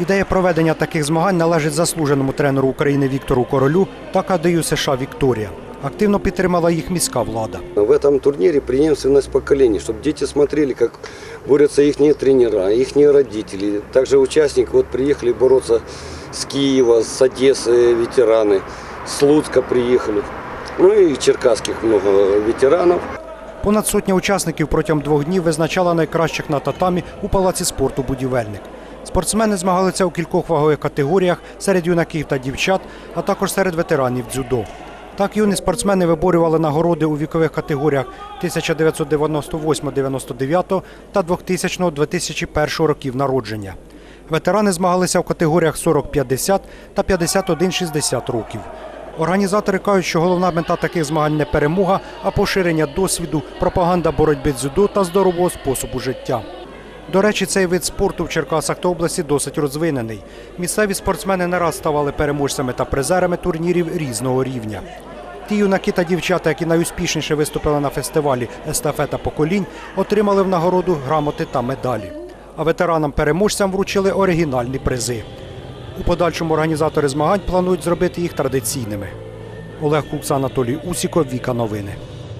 Ідея проведення таких змагань належить заслуженому тренеру України Віктору Королю та КДЮ США Вікторія. Активно підтримала їх міська влада. В этом турнире преемственность поколений, чтобы дети смотрели, как борются их тренера, их родители. Также участники вот приехали бороться с Киева, с Одессы ветераны, с Луцка приехали. Ну и черкасских много ветеранов. Понад сотня учасників протягом двох днів визначала найкращих на татамі у палаці спорту будівельник. Спортсмени змагалися у кількох вагових категоріях серед юнаків та дівчат, а також серед ветеранів дзюдо. Так юні спортсмени виборювали нагороди у вікових категоріях 1998-99 та 2000-2001 років народження. Ветерани змагалися в категоріях 40-50 та 51-60 років. Організатори кажуть, що головна мета таких змагань не перемога, а поширення досвіду, пропаганда боротьби дзюдо та здорового способу життя. До речі, цей вид спорту в Черкасах та області досить розвинений. Місцеві спортсмени не раз ставали переможцями та призерами турнірів різного рівня. Ті юнаки та дівчата, які найуспішніше виступили на фестивалі Естафета поколінь, отримали в нагороду грамоти та медалі. А ветеранам-переможцям вручили оригінальні призи. У подальшому організатори змагань планують зробити їх традиційними. Олег Кукса, Анатолій Усіков, Віка Новини.